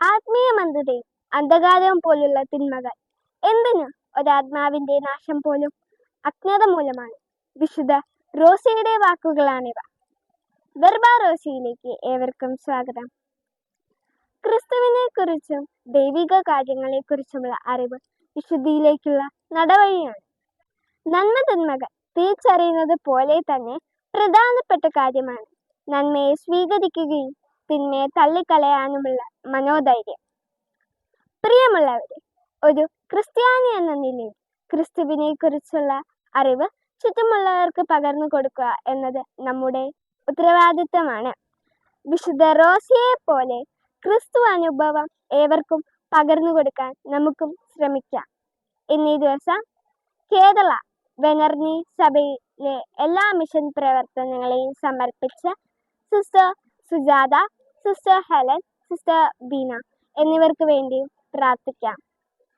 ആത്മീയ മന്ദതയും അന്ധകാരവും പോലുള്ള തിന്മകൾ എന്തിന് ഒരാത്മാവിന്റെ നാശം പോലും അജ്ഞത മൂലമാണ്? വിശുദ്ധ റോസിയുടെ വാക്കുകളാണിവ. വെർബ റോസിയിലേക്ക് ഏവർക്കും സ്വാഗതം. ക്രിസ്തുവിനെ കുറിച്ചും ദൈവിക കാര്യങ്ങളെ കുറിച്ചുമുള്ള അറിവ് വിശുദ്ധിയിലേക്കുള്ള നടവഴിയാണ്. നന്മ തിന്മകൾ തിരിച്ചറിയുന്നത് പോലെ തന്നെ പ്രധാനപ്പെട്ട കാര്യമാണ്. നന്മയെ സ്വീകരിക്കുകയും തിന്മയെ തള്ളിക്കളയാനുമുള്ള മനോധൈര്യം. പ്രിയമുള്ളവരെ ഒരു ക്രിസ്ത്യാനി എന്ന നിലയിൽ ക്രിസ്തുവിനെ കുറിച്ചുള്ള അറിവ് ചുറ്റുമുള്ളവർക്ക് പകർന്നു കൊടുക്കുക എന്നത് നമ്മുടെ ഉത്തരവാദിത്തമാണ് വിശുദ്ധ റോസിയെ പോലെ ക്രിസ്തു അനുഭവം ഏവർക്കും പകർന്നു കൊടുക്കാൻ നമുക്കും ശ്രമിക്കാം. എന്നീ ദിവസം കേരള വെനർണി സഭയിലെ എല്ലാ മിഷൻ പ്രവർത്തനങ്ങളെയും സമർപ്പിച്ച sister Sujatha sister Helen sister Beena എന്നിവർക്ക് വേണ്ടിയും പ്രാർത്ഥിക്കാം.